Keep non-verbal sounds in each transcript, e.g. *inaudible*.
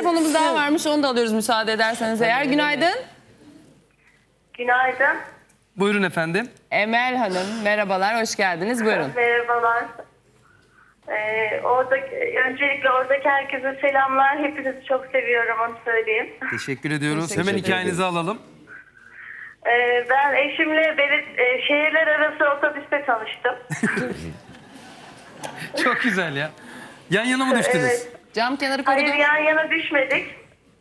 telefonumuz daha varmış onu da alıyoruz müsaade ederseniz eğer. Günaydın. Günaydın. Buyurun efendim. Emel Hanım merhabalar hoş geldiniz buyurun. Merhabalar. Ee, orada, öncelikle oradaki herkese selamlar. Hepinizi çok seviyorum onu söyleyeyim. Teşekkür ediyoruz. Teşekkür Hemen hikayenizi alalım. Ee, ben eşimle belit, e, şehirler arası otobüste tanıştım. *laughs* Çok güzel ya. Yan yana mı *laughs* düştünüz? Evet. Cam kenarı Hayır korudu. yan yana düşmedik.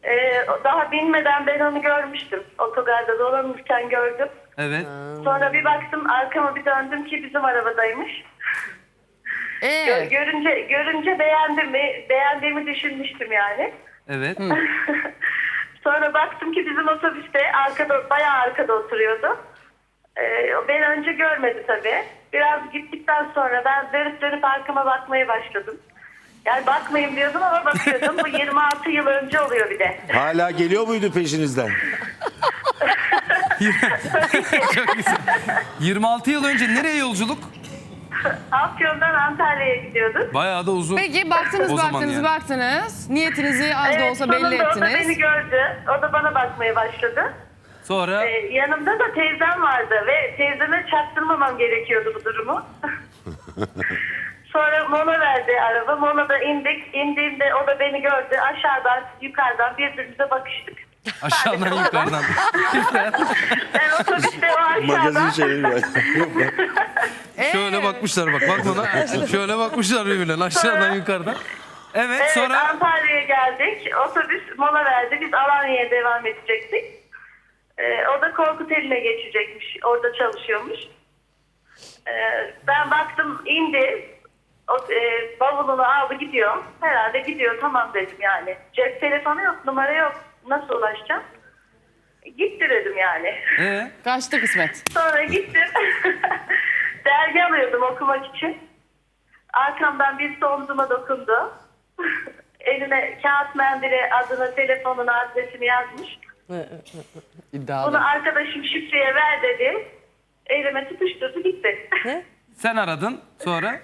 Ee, daha binmeden ben onu görmüştüm. Otogarda dolanırken gördüm. Evet. Sonra bir baktım arkama bir döndüm ki bizim arabadaymış. *laughs* Gö- Ee, görünce görünce beğendim mi? Beğendiğimi düşünmüştüm yani. Evet. *laughs* Sonra baktım ki bizim otobüste arkada bayağı arkada oturuyordu. Ee, o beni önce görmedi tabii. Biraz gittikten sonra ben dönüp dönüp arkama bakmaya başladım. Yani bakmayayım diyordum ama bakıyordum. Bu 26 yıl önce oluyor bir de. Hala geliyor muydu peşinizden? Çok güzel. 26 yıl önce nereye yolculuk? Afyon'dan Antalya'ya gidiyorduk. Bayağı da uzun. peki baktınız O zaman baktınız yani. baktınız. Niyetinizi az da olsa belli sonunda o da beni ettiniz. gördü. O da bana bakmaya başladı. Sonra Ee, yanımda da teyzem vardı ve teyzeme çaktırmamam gerekiyordu bu durumu. *laughs* Sonra mola verdi araba. Molada indik. İndiğimde o da beni gördü. Aşağıdan yukarıdan birbirimize bakıştık. aşağıdan yukarıdan. *laughs* Ben otobüste o Magazin aşağıdan. şeyleri var. Şöyle bakmışlar bak. Bak bana. Şöyle bakmışlar birbirlerine aşağıdan yukarıdan. Evet Evet sonra Antalya'ya geldik. Otobüs mola verdi. Biz Alanya'ya devam edecektik. Ee, o da Korkuteli'ne geçecekmiş. Orada çalışıyormuş. Ee, ben baktım indi. O, e, bavulunu aldı gidiyor. Herhalde gidiyor tamam dedim yani. Cep telefonu yok numara yok. Nasıl ulaşacağım? Gitti dedim yani. ee, Kaçtı kısmet. Sonra gittim. *laughs* Dergi alıyordum okumak için. Arkamdan birisi omzuma dokundu. *laughs* Eline kağıt mendile adını, telefonunu, adresini yazmış. İddialı. Bunu arkadaşım şifreye ver dedi. Elime tutuşturdu gitti. *laughs* sen aradın. Sonra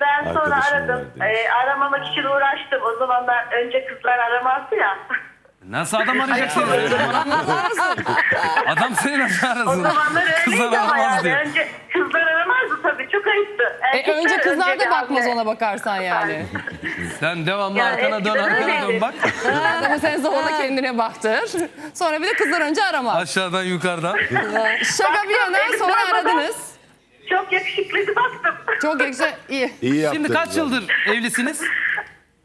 Ben sonra Arkadaşım aradım. demiş. Ee, aramamak için uğraştım. O zamanlar önce kızlar aramazdı ya. nasıl adam arayacaksınız? adam seni nasıl O arasın? zamanlar Kızlar öyleydi ama aramaz yani. diyor. Önce kızlar aramazdı tabii. Çok ayıptı. E, Erkekler önce kızlar da bakmaz hamle. ona bakarsan yani. Sen devamlı Ya arkana dön eskiden arkana dön öyleydi. bak. Ama sen zamanla kendine baktır. Sonra bir de kızlar önce aramaz. Aşağıdan yukarıdan. Şaka bir yana Baktım, sonra aradınız. Çok yakışıklıydı baktım. Çok güzel iyi. İyi yaptın. Şimdi kaç yıldır evlisiniz? *laughs*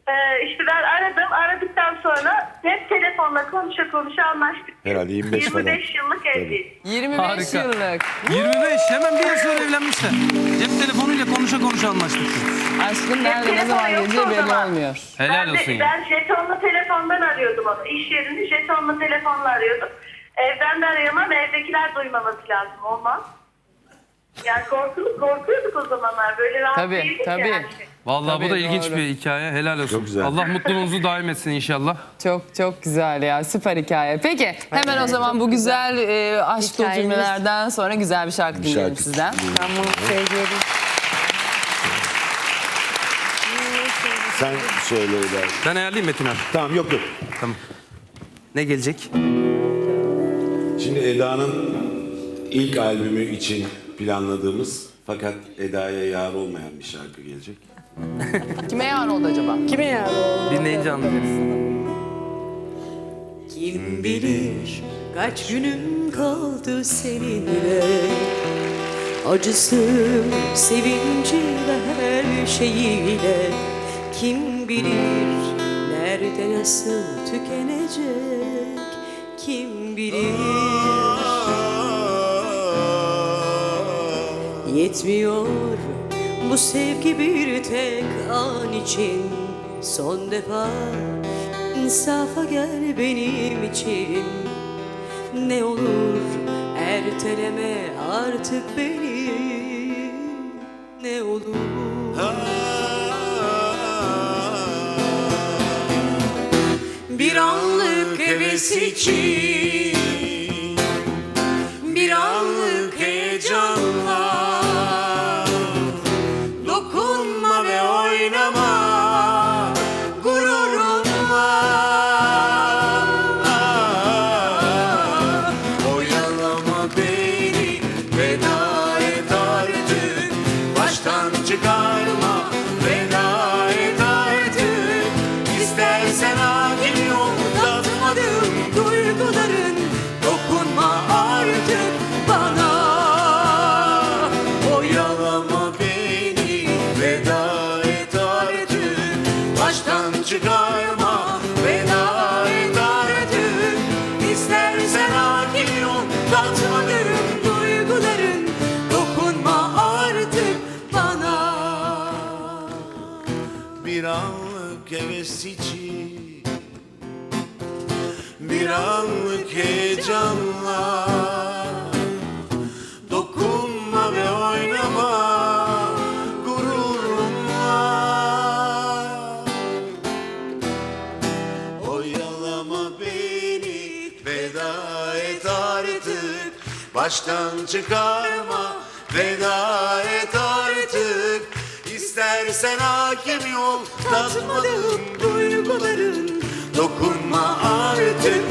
Ee, işte ben aradım. Aradıktan sonra hep telefonla konuşa konuşa anlaştık. Herhalde 25 falan. 25 yıllık evliyiz. 25 Harika. yıllık. 25 hemen bir yıl sonra evlenmişler. Cep telefonuyla konuşa konuşa anlaştık. Aşkın nerede ne telefon zaman yoktu geleceği o belli zaman. olmuyor. Helal ben, olsun de, ya. ben jetonla telefondan arıyordum onu. İş yerini jetonla telefonla arıyordum. Evden de arayamam. Evdekiler duymaması lazım. Olmaz. Yani korkuyorduk, korkuyorduk o zamanlar. Böyle rahat Tabii, değildik tabii. yani. Vallahi bu Tabii, da ilginç doğru. bir hikaye. Helal olsun. Çok güzel. Allah mutluluğunuzu daim etsin inşallah. Çok çok güzel ya süper hikaye. Peki hemen o zaman bu güzel e, aşk dolu cümlelerden sonra güzel bir şarkı dinleyelim şarkı. sizden. Ben bunu sevgilim. Sen söyle Eda. Ben ayarlayayım Metin abi. Tamam yok yok. Tamam. Ne gelecek? Şimdi Eda'nın ilk albümü için planladığımız fakat Eda'ya yar olmayan bir şarkı gelecek. *laughs* Kime yar oldu acaba? Kime ya o? Dinleyince anlayacağız. Kim bilir kaç günüm kaldı seninle Acısı, sevinci ve her şeyiyle Kim bilir nerede nasıl tükenecek Kim bilir Yetmiyor bu sevgi bir tek an için Son defa insafa gel benim için. Ne olur erteleme artık beni. Ne olur. Bir anlık heves için için Bir anlık heyecanla Dokunma ve oynama gururumla Oyalama beni Veda et artık. Baştan çıkarma Veda et artık İstersen hakim ol Tatmadığım duyguların Dokunma artık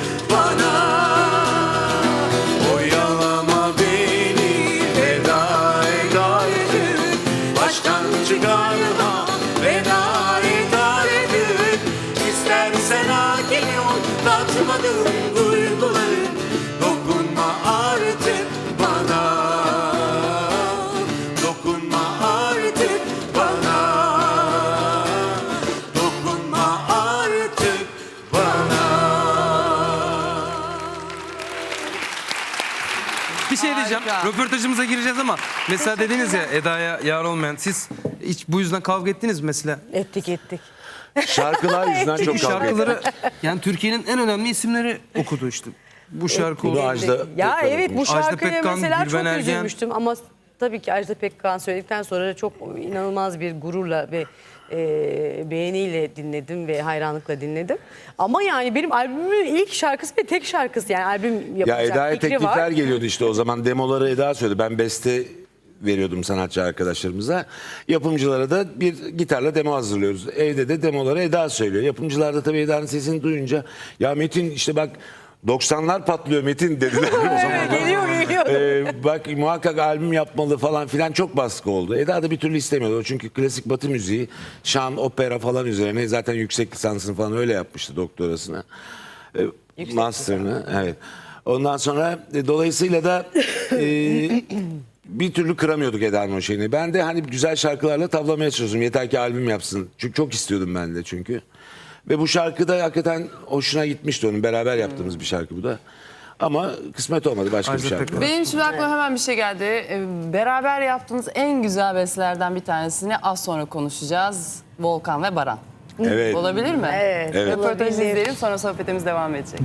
Röportajımıza gireceğiz ama mesela dediniz ya Eda'ya yar olmayan. Siz hiç bu yüzden kavga ettiniz mi mesela? Ettik ettik. Şarkılar yüzünden çok Çünkü kavga ettik. şarkıları yani Türkiye'nin en önemli isimleri okudu işte. Bu şarkı oldu. Ajda Ya Pekkan evet bu okumuş. Ajda şarkıya Pekkan, mesela Gülben çok Ergen. üzülmüştüm ama tabii ki Ajda Pekkan söyledikten sonra çok inanılmaz bir gururla ve e, beğeniyle dinledim ve hayranlıkla dinledim. Ama yani benim albümümün ilk şarkısı ve tek şarkısı yani albüm Ya yapacak Eda'ya fikri teklifler var. geliyordu işte o zaman demoları Eda söyledi. Ben beste veriyordum sanatçı arkadaşlarımıza. Yapımcılara da bir gitarla demo hazırlıyoruz. Evde de demoları Eda söylüyor. Yapımcılar da tabii Eda'nın sesini duyunca ya Metin işte bak 90'lar patlıyor Metin dediler *laughs* o zaman. Geliyor geliyor. Ee, bak muhakkak albüm yapmalı falan filan çok baskı oldu. Eda da bir türlü istemiyordu. O Çünkü klasik batı müziği, şan, opera falan üzerine zaten yüksek lisansını falan öyle yapmıştı doktorasını. Ee, master'ını evet. Ondan sonra e, dolayısıyla da e, *laughs* bir türlü kıramıyorduk Eda'nın o şeyini. Ben de hani güzel şarkılarla tavlamaya çalışıyorum. Yeter ki albüm yapsın. Çünkü çok istiyordum ben de çünkü. Ve bu şarkı da hakikaten hoşuna gitmişti onun. Beraber yaptığımız bir şarkı bu da. Ama kısmet olmadı başka bir Ajda şarkı. Pekkan. Benim şimdi aklıma hemen bir şey geldi. Ee, Beraber yaptığınız en güzel bestelerden bir tanesini az sonra konuşacağız. Volkan ve Baran. Evet. Olabilir mi? Evet, Röportajı olabilir. izleyelim sonra sohbetimiz devam edecek.